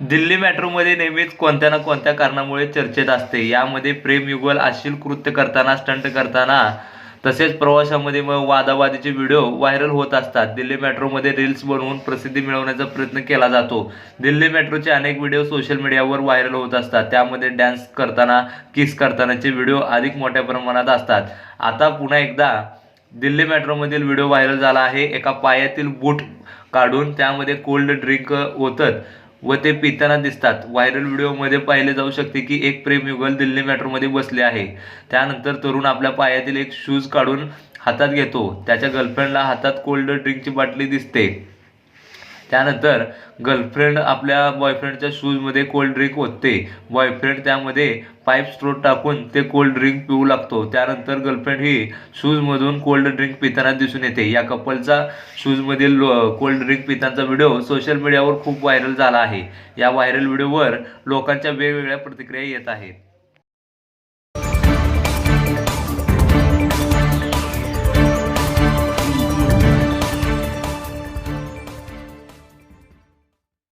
दिल्ली मेट्रोमध्ये नेहमीच कोणत्या ना कोणत्या कारणामुळे चर्चेत असते. यामध्ये प्रेमयुगल अश्लील कृत्य करताना स्टंट करताना तसेच प्रवाशामध्ये मग वादावादीचे व्हिडिओ व्हायरल होत असतात. दिल्ली मेट्रोमध्ये रील्स बनवून प्रसिद्धी मिळवण्याचा प्रयत्न केला जातो. दिल्ली मेट्रोचे अनेक व्हिडिओ सोशल मीडियावर व्हायरल होत असतात. त्यामध्ये डॅन्स करताना किस करतानाचे व्हिडिओ अधिक मोठ्या प्रमाणात असतात. आता पुन्हा एकदा दिल्ली मेट्रोमधील व्हिडिओ व्हायरल झाला आहे. एका पायातील बूट काढून त्यामध्ये कोल्ड ड्रिंक ओतत व ते पिताना दिसतात. व्हायरल व्हिडिओमध्ये पाहिले जाऊ शकते की एक प्रेमयुगल दिल्ली मेट्रोमध्ये बसले आहे. त्यानंतर तरुण आपल्या पायातील एक शूज काढून हातात घेतो. त्याच्या गर्लफ्रेंडला हातात कोल्ड ड्रिंकची बाटली दिसते. त्यानंतर गर्लफ्रेंड आपल्या बॉयफ्रेंडच्या शूजमध्ये कोल्ड ड्रिंक ओतते. बॉयफ्रेंड त्यामध्ये पाईप स्ट्रोट टाकून ते कोल्ड ड्रिंक पिऊ लागतो. त्यानंतर गर्लफ्रेंड ही शूजमधून कोल्ड ड्रिंक पिताना दिसून येते. या कपलचा शूजमधील कोल्ड ड्रिंक पितांचा व्हिडिओ सोशल मीडियावर खूप व्हायरल झाला आहे. या व्हायरल व्हिडिओवर लोकांच्या वेगवेगळ्या प्रतिक्रिया येत आहेत.